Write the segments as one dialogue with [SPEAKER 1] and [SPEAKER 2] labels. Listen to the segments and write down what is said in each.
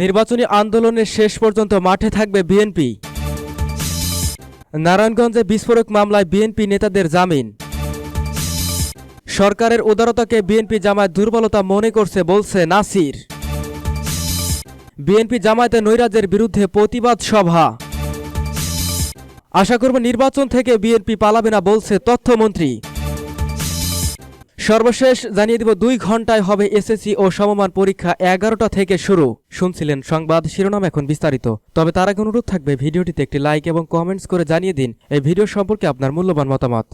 [SPEAKER 1] নির্বাচনী আন্দোলনের শেষ পর্যন্ত মাঠে থাকবে বিএনপি নারায়ণগঞ্জে বিস্ফোরক মামলায় বিএনপি নেতাদের জামিন সরকারের উদারতাকে বিএনপি জামায় দুর্বলতা মনে করছে বলছে নাসির বিএনপি জামায়াতে নৈরাজ্যের বিরুদ্ধে প্রতিবাদ সভা আশা করব নির্বাচন থেকে বিএনপি পালাবে না বলছে তথ্যমন্ত্রী সর্বশেষ জানিয়ে দিব দুই ঘন্টায় হবে এসএসসি ও সমমান পরীক্ষা এগারোটা থেকে শুরু শুনছিলেন সংবাদ শিরোনাম এখন বিস্তারিত তবে তার আগে অনুরোধ থাকবে ভিডিওটিতে একটি লাইক এবং কমেন্টস করে জানিয়ে দিন এই ভিডিও সম্পর্কে আপনার মূল্যবান মতামত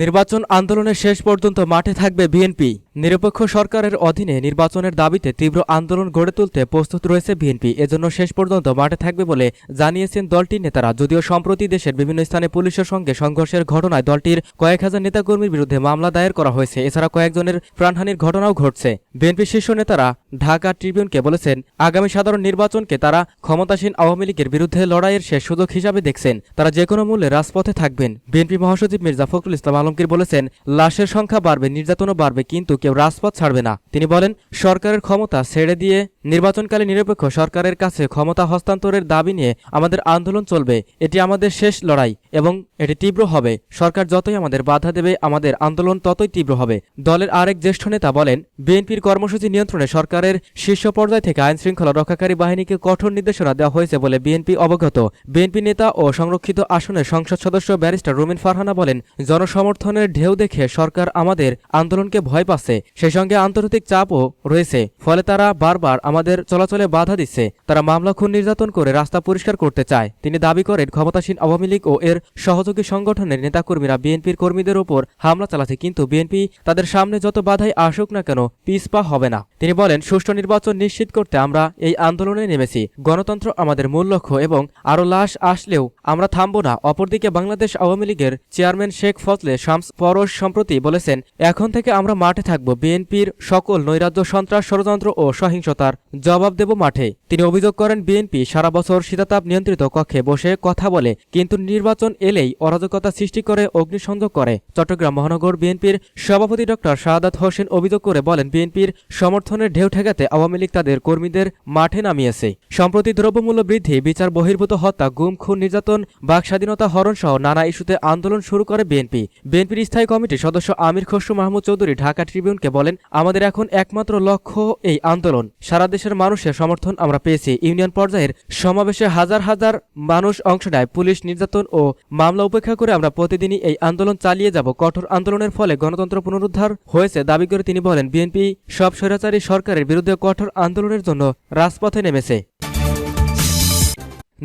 [SPEAKER 1] নির্বাচন আন্দোলনের শেষ পর্যন্ত মাঠে থাকবে বিএনপি নিরপেক্ষ সরকারের অধীনে নির্বাচনের দাবিতে তীব্র আন্দোলন গড়ে তুলতে প্রস্তুত রয়েছে বিএনপি এজন্য শেষ পর্যন্ত মাঠে থাকবে বলে জানিয়েছেন দলটির নেতারা যদিও সম্প্রতি দেশের বিভিন্ন স্থানে পুলিশের সঙ্গে সংঘর্ষের ঘটনায় দলটির কয়েক হাজার নেতাকর্মীর বিরুদ্ধে মামলা দায়ের করা হয়েছে এছাড়া কয়েকজনের প্রাণহানির ঘটনাও ঘটছে বিএনপি শীর্ষ নেতারা ঢাকা ট্রিবিউনকে বলেছেন আগামী সাধারণ নির্বাচনকে তারা ক্ষমতাসীন আওয়ামী লীগের বিরুদ্ধে লড়াইয়ের শেষ সুযোগ হিসাবে দেখছেন তারা যে কোনো মূল্যে রাজপথে থাকবেন বিএনপি মহাসচিব মির্জা ফখরুল ইসলাম আলমগীর বলেছেন লাশের সংখ্যা বাড়বে নির্যাতনও বাড়বে কিন্তু কেউ রাজপথ ছাড়বে না তিনি বলেন সরকারের ক্ষমতা ছেড়ে দিয়ে নির্বাচনকালে নিরপেক্ষ সরকারের কাছে ক্ষমতা হস্তান্তরের দাবি নিয়ে আমাদের আন্দোলন চলবে এটি আমাদের শেষ লড়াই এবং এটি তীব্র হবে সরকার যতই আমাদের বাধা দেবে আমাদের আন্দোলন ততই তীব্র হবে দলের আরেক জ্যেষ্ঠ নেতা বলেন বিএনপির কর্মসূচি নিয়ন্ত্রণে সরকারের শীর্ষ পর্যায় থেকে আইন শৃঙ্খলা রক্ষাকারী বাহিনীকে কঠোর নির্দেশনা দেওয়া হয়েছে বলে বিএনপি অবগত বিএনপি নেতা ও সংরক্ষিত আসনের সংসদ সদস্য ব্যারিস্টার রুমিন ফারহানা বলেন জনসমর্থনের ঢেউ দেখে সরকার আমাদের আন্দোলনকে ভয় পাচ্ছে আছে সেই সঙ্গে আন্তর্জাতিক চাপও রয়েছে ফলে তারা বারবার আমাদের চলাচলে বাধা দিচ্ছে তারা মামলা খুন নির্যাতন করে রাস্তা পরিষ্কার করতে চায় তিনি দাবি করেন ক্ষমতাসীন আওয়ামী লীগ ও এর সহযোগী সংগঠনের নেতাকর্মীরা বিএনপির কর্মীদের ওপর হামলা চালাচ্ছে কিন্তু বিএনপি তাদের সামনে যত বাধাই আসুক না কেন পিসপা হবে না তিনি বলেন সুষ্ঠু নির্বাচন নিশ্চিত করতে আমরা এই আন্দোলনে নেমেছি গণতন্ত্র আমাদের মূল লক্ষ্য এবং আরও লাশ আসলেও আমরা থামব না অপরদিকে বাংলাদেশ আওয়ামী লীগের চেয়ারম্যান শেখ ফজলে শামস পরশ সম্প্রতি বলেছেন এখন থেকে আমরা মাঠে থাকব থাকব বিএনপির সকল নৈরাজ্য সন্ত্রাস ষড়যন্ত্র ও সহিংসতার জবাব দেব মাঠে তিনি অভিযোগ করেন বিএনপি সারা বছর শীতাতাপ নিয়ন্ত্রিত কক্ষে বসে কথা বলে কিন্তু নির্বাচন এলেই অরাজকতা সৃষ্টি করে অগ্নিসংযোগ করে চট্টগ্রাম মহানগর বিএনপির সভাপতি ড শাহাদাত হোসেন অভিযোগ করে বলেন বিএনপির সমর্থনের ঢেউ ঠেকাতে আওয়ামী লীগ তাদের কর্মীদের মাঠে নামিয়েছে সম্প্রতি দ্রব্যমূল্য বৃদ্ধি বিচার বহির্ভূত হত্যা গুম খুন নির্যাতন বাক স্বাধীনতা হরণ সহ নানা ইস্যুতে আন্দোলন শুরু করে বিএনপি বিএনপির স্থায়ী কমিটির সদস্য আমির খসরু মাহমুদ চৌধুরী ঢাকা ট্রিবিউন ট্রিবিউনকে বলেন আমাদের এখন একমাত্র লক্ষ্য এই আন্দোলন সারা দেশের মানুষের সমর্থন আমরা পেয়েছি ইউনিয়ন পর্যায়ের সমাবেশে হাজার হাজার মানুষ অংশ নেয় পুলিশ নির্যাতন ও মামলা উপেক্ষা করে আমরা প্রতিদিনই এই আন্দোলন চালিয়ে যাব কঠোর আন্দোলনের ফলে গণতন্ত্র পুনরুদ্ধার হয়েছে দাবি করে তিনি বলেন বিএনপি সব স্বৈরাচারী সরকারের বিরুদ্ধে কঠোর আন্দোলনের জন্য রাজপথে নেমেছে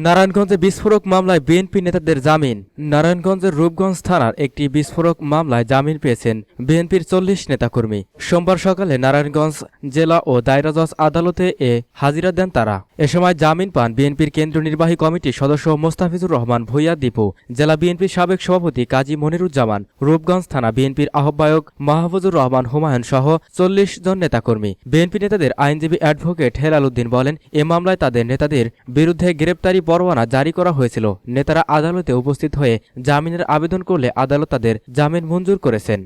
[SPEAKER 1] নারায়ণগঞ্জে বিস্ফোরক মামলায় বিএনপি নেতাদের জামিন নারায়ণগঞ্জের রূপগঞ্জ থানার একটি বিস্ফোরক মামলায় জামিন পেয়েছেন বিএনপির চল্লিশ নেতাকর্মী সোমবার সকালে নারায়ণগঞ্জ জেলা ও দায়রা জজ আদালতে এ হাজিরা দেন তারা এ সময় জামিন পান বিএনপির কেন্দ্রীয় নির্বাহী কমিটির সদস্য মোস্তাফিজুর রহমান ভূঁইয়া দীপু জেলা বিএনপির সাবেক সভাপতি কাজী মনিরুজ্জামান রূপগঞ্জ থানা বিএনপির আহ্বায়ক মাহফুজুর রহমান হুমায়ুন সহ চল্লিশ জন নেতাকর্মী বিএনপি নেতাদের আইনজীবী অ্যাডভোকেট হেলাল উদ্দিন বলেন এ মামলায় তাদের নেতাদের বিরুদ্ধে গ্রেপ্তারি জামিনের পরোয়ানা জারি করা হয়েছিল নেতারা আদালতে উপস্থিত হয়ে জামিনের আবেদন করলে আদালত তাদের জামিন মঞ্জুর করেছেন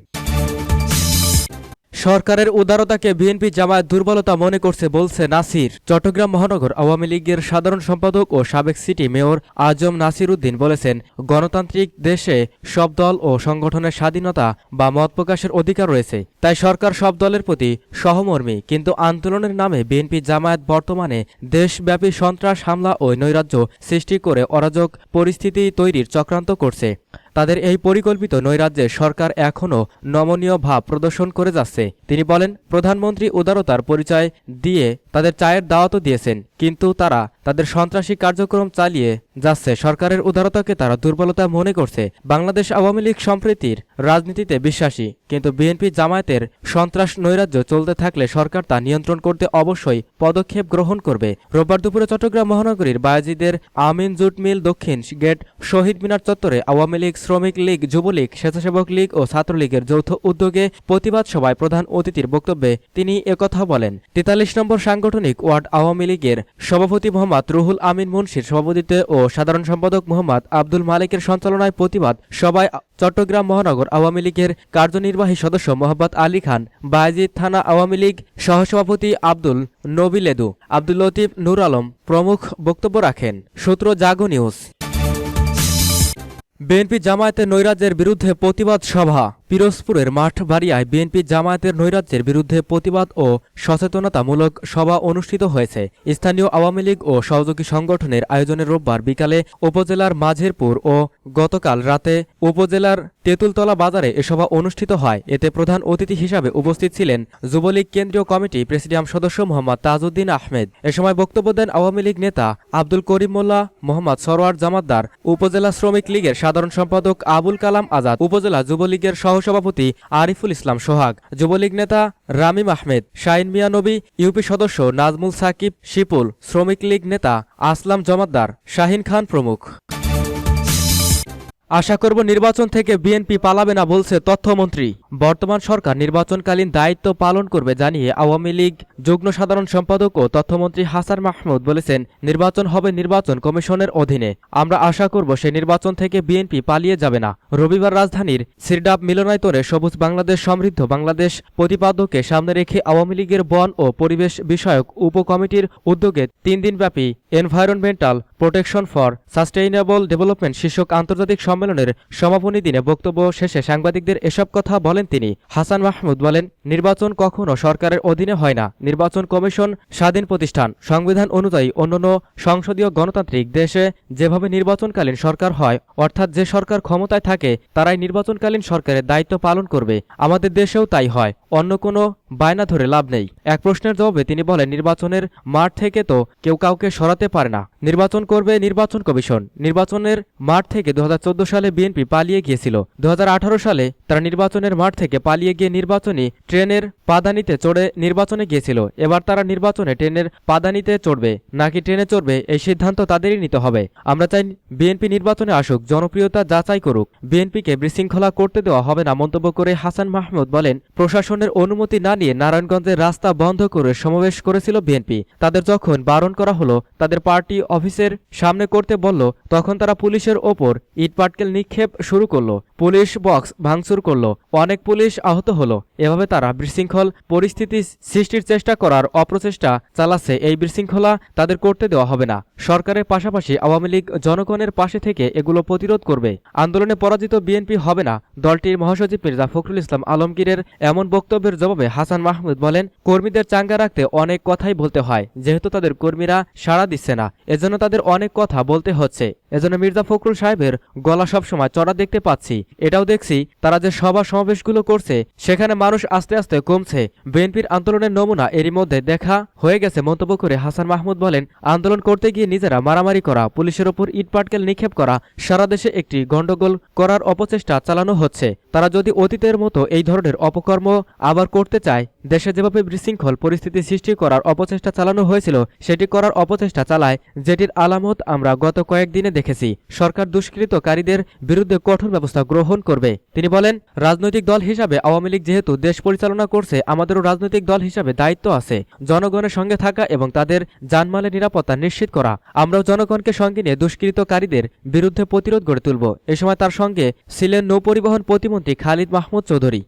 [SPEAKER 1] সরকারের উদারতাকে বিএনপি জামায়াত দুর্বলতা মনে করছে বলছে নাসির চট্টগ্রাম মহানগর আওয়ামী লীগের সাধারণ সম্পাদক ও সাবেক সিটি মেয়র আজম নাসির উদ্দিন বলেছেন গণতান্ত্রিক দেশে সব দল ও সংগঠনের স্বাধীনতা বা মত প্রকাশের অধিকার রয়েছে তাই সরকার সব দলের প্রতি সহমর্মী কিন্তু আন্দোলনের নামে বিএনপি জামায়াত বর্তমানে দেশব্যাপী সন্ত্রাস হামলা ও নৈরাজ্য সৃষ্টি করে অরাজক পরিস্থিতি তৈরির চক্রান্ত করছে তাদের এই পরিকল্পিত নৈরাজ্যে সরকার এখনও নমনীয় ভাব প্রদর্শন করে যাচ্ছে তিনি বলেন প্রধানমন্ত্রী উদারতার পরিচয় দিয়ে তাদের চায়ের দাওয়াতও দিয়েছেন কিন্তু তারা তাদের সন্ত্রাসী কার্যক্রম চালিয়ে যাচ্ছে সরকারের উদারতাকে তারা দুর্বলতা মনে করছে বাংলাদেশ আওয়ামী লীগ সম্প্রীতির রাজনীতিতে বিশ্বাসী কিন্তু বিএনপি জামায়াতের সন্ত্রাস নৈরাজ্য চলতে থাকলে সরকার তা নিয়ন্ত্রণ করতে অবশ্যই পদক্ষেপ গ্রহণ করবে রোববার দুপুরে চট্টগ্রাম মহানগরীর বায়াজিদের আমিন জুট মিল দক্ষিণ গেট শহীদ মিনার চত্বরে আওয়ামী লীগ শ্রমিক লীগ যুবলীগ স্বেচ্ছাসেবক লীগ ও ছাত্রলীগের যৌথ উদ্যোগে প্রতিবাদ সভায় প্রধান অতিথির বক্তব্যে তিনি একথা বলেন তেতাল্লিশ নম্বর সাংগঠনিক ওয়ার্ড আওয়ামী লীগের সভাপতি মোহাম্মদ মোহাম্মদ রুহুল আমিন মুন্সির সভাপতিত্বে ও সাধারণ সম্পাদক মোহাম্মদ আব্দুল মালিকের সঞ্চালনায় প্রতিবাদ সভায় চট্টগ্রাম মহানগর আওয়ামী লীগের কার্যনির্বাহী সদস্য মোহাম্মদ আলী খান বায়াজিদ থানা আওয়ামী লীগ সহসভাপতি আব্দুল নবিলেদু আব্দুল লতিফ নুর আলম প্রমুখ বক্তব্য রাখেন সূত্র জাগো নিউজ বিএনপি জামায়াতের নৈরাজ্যের বিরুদ্ধে প্রতিবাদ সভা পিরোজপুরের মাঠবাড়িয়ায় বিএনপি জামায়াতের নৈরাজ্যের বিরুদ্ধে প্রতিবাদ ও সচেতনতামূলক সভা অনুষ্ঠিত হয়েছে স্থানীয় আওয়ামী লীগ ও সহযোগী সংগঠনের আয়োজনে রোববার বিকালে উপজেলার মাঝেরপুর ও গতকাল রাতে উপজেলার তেঁতুলতলা বাজারে এ সভা অনুষ্ঠিত হয় এতে প্রধান অতিথি হিসাবে উপস্থিত ছিলেন যুবলীগ কেন্দ্রীয় কমিটি প্রেসিডিয়াম সদস্য মোহাম্মদ তাজউদ্দিন আহমেদ এ সময় বক্তব্য দেন আওয়ামী লীগ নেতা আব্দুল করিম মোল্লা মোহাম্মদ সরোয়ার জামাতদার উপজেলা শ্রমিক লীগের সাধারণ সম্পাদক আবুল কালাম আজাদ উপজেলা যুবলীগের সহসভাপতি আরিফুল ইসলাম সোহাগ যুবলীগ নেতা রামিম আহমেদ শাইন মিয়া নবী ইউপি সদস্য নাজমুল সাকিব শিপুল শ্রমিক লীগ নেতা আসলাম জমাদ্দার শাহিন খান প্রমুখ আশা করব নির্বাচন থেকে বিএনপি পালাবে না বলছে তথ্যমন্ত্রী বর্তমান সরকার নির্বাচনকালীন দায়িত্ব পালন করবে জানিয়ে আওয়ামী লীগ যুগ্ম সাধারণ সম্পাদক ও তথ্যমন্ত্রী হাসান মাহমুদ বলেছেন নির্বাচন হবে নির্বাচন কমিশনের অধীনে আমরা আশা করব সেই নির্বাচন থেকে বিএনপি পালিয়ে যাবে না রবিবার রাজধানীর সিরডাব মিলনায়তনে সবুজ বাংলাদেশ সমৃদ্ধ বাংলাদেশ প্রতিপাদ্যকে সামনে রেখে আওয়ামী লীগের বন ও পরিবেশ বিষয়ক উপকমিটির উদ্যোগে তিন দিনব্যাপী environmental protection for sustainable development শীর্ষক আন্তর্জাতিক সম্মেলনের সমাপনী দিনে বক্তব্য শেষে সাংবাদিকদের এসব কথা বলেন তিনি হাসান মাহমুদ বলেন নির্বাচন কখনো সরকারের অধীনে হয় না নির্বাচন কমিশন স্বাধীন প্রতিষ্ঠান সংবিধান অনুযায়ী অন্যান্য সংসদীয় গণতান্ত্রিক দেশে যেভাবে নির্বাচনকালীন সরকার হয় অর্থাৎ যে সরকার ক্ষমতায় থাকে তারাই নির্বাচনকালীন সরকারের দায়িত্ব পালন করবে আমাদের দেশেও তাই হয় অন্য কোনো বায়না ধরে লাভ নেই এক প্রশ্নের জবাবে তিনি বলেন নির্বাচনের মাঠ থেকে তো কেউ কাউকে সরাতে পারে না নির্বাচন করবে নির্বাচন কমিশন নির্বাচনের মাঠ থেকে দু সালে বিএনপি পালিয়ে গিয়েছিল দু সালে তারা নির্বাচনের মাঠ থেকে পালিয়ে গিয়ে নির্বাচনী ট্রেনের পাদানিতে চড়ে নির্বাচনে গিয়েছিল এবার তারা নির্বাচনে ট্রেনের পাদানিতে চড়বে নাকি ট্রেনে চড়বে এই সিদ্ধান্ত তাদেরই নিতে হবে আমরা চাই বিএনপি নির্বাচনে আসুক জনপ্রিয়তা যাচাই করুক বিএনপিকে বিশৃঙ্খলা করতে দেওয়া হবে না মন্তব্য করে হাসান মাহমুদ বলেন প্রশাসনের তাদের অনুমতি না নিয়ে নারায়ণগঞ্জের রাস্তা বন্ধ করে সমাবেশ করেছিল বিএনপি তাদের যখন বারণ করা হলো তাদের পার্টি অফিসের সামনে করতে বলল তখন তারা পুলিশের ওপর ইটপাটকেল নিক্ষেপ শুরু করলো পুলিশ বক্স ভাঙচুর করল অনেক পুলিশ আহত হল এভাবে তারা বিশৃঙ্খল পরিস্থিতি সৃষ্টির চেষ্টা করার অপ্রচেষ্টা চালাচ্ছে এই বিশৃঙ্খলা তাদের করতে দেওয়া হবে না সরকারের পাশাপাশি আওয়ামী লীগ জনগণের পাশে থেকে এগুলো প্রতিরোধ করবে আন্দোলনে পরাজিত বিএনপি হবে না দলটির মহাসচিব মির্জা ফখরুল ইসলাম আলমগীরের এমন বক্তব্যের জবাবে হাসান মাহমুদ বলেন কর্মীদের চাঙ্গা রাখতে অনেক কথাই বলতে হয় যেহেতু তাদের কর্মীরা সাড়া দিচ্ছে না এজন্য তাদের অনেক কথা বলতে হচ্ছে এজন্য মির্জা ফখরুল সাহেবের গলা সবসময় চড়া দেখতে পাচ্ছি এটাও দেখছি তারা যে সভা সমাবেশগুলো করছে সেখানে মানুষ আস্তে আস্তে কমছে বিএনপির আন্দোলনের নমুনা এরই মধ্যে দেখা হয়ে গেছে মন্তব্য করে হাসান মাহমুদ বলেন আন্দোলন করতে গিয়ে নিজেরা মারামারি করা পুলিশের ওপর ইটপাটকেল নিক্ষেপ করা সারা দেশে একটি গণ্ডগোল করার অপচেষ্টা চালানো হচ্ছে তারা যদি অতীতের মতো এই ধরনের অপকর্ম আবার করতে চায় দেশে যেভাবে বিশৃঙ্খল পরিস্থিতি সৃষ্টি করার অপচেষ্টা চালানো হয়েছিল সেটি করার অপচেষ্টা চালায় যেটির আলামত আমরা গত কয়েকদিনে দেখেছি সরকার দুষ্কৃতকারীদের বিরুদ্ধে কঠোর ব্যবস্থা গ্রহণ করবে তিনি বলেন রাজনৈতিক দল হিসাবে আওয়ামী লীগ যেহেতু দেশ পরিচালনা করছে আমাদেরও রাজনৈতিক দল হিসাবে দায়িত্ব আছে জনগণের সঙ্গে থাকা এবং তাদের জানমালের নিরাপত্তা নিশ্চিত করা আমরাও জনগণকে সঙ্গে নিয়ে দুষ্কৃতকারীদের বিরুদ্ধে প্রতিরোধ গড়ে তুলব এ সময় তার সঙ্গে ছিলেন নৌপরিবহন প্রতিমন্ত্রী খালিদ মাহমুদ চৌধুরী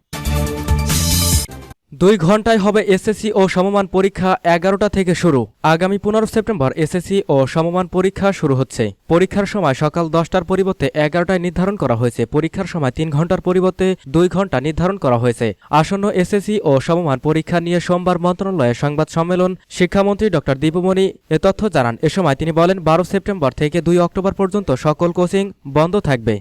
[SPEAKER 1] দুই ঘন্টায় হবে এসএসসি ও সমমান পরীক্ষা এগারোটা থেকে শুরু আগামী পনেরো সেপ্টেম্বর এসএসসি ও সমমান পরীক্ষা শুরু হচ্ছে পরীক্ষার সময় সকাল দশটার পরিবর্তে এগারোটায় নির্ধারণ করা হয়েছে পরীক্ষার সময় তিন ঘন্টার পরিবর্তে দুই ঘন্টা নির্ধারণ করা হয়েছে আসন্ন এসএসসি ও সমমান পরীক্ষা নিয়ে সোমবার মন্ত্রণালয়ে সংবাদ সম্মেলন শিক্ষামন্ত্রী ড দীপমণি এ তথ্য জানান এ সময় তিনি বলেন বারো সেপ্টেম্বর থেকে দুই অক্টোবর পর্যন্ত সকল কোচিং বন্ধ থাকবে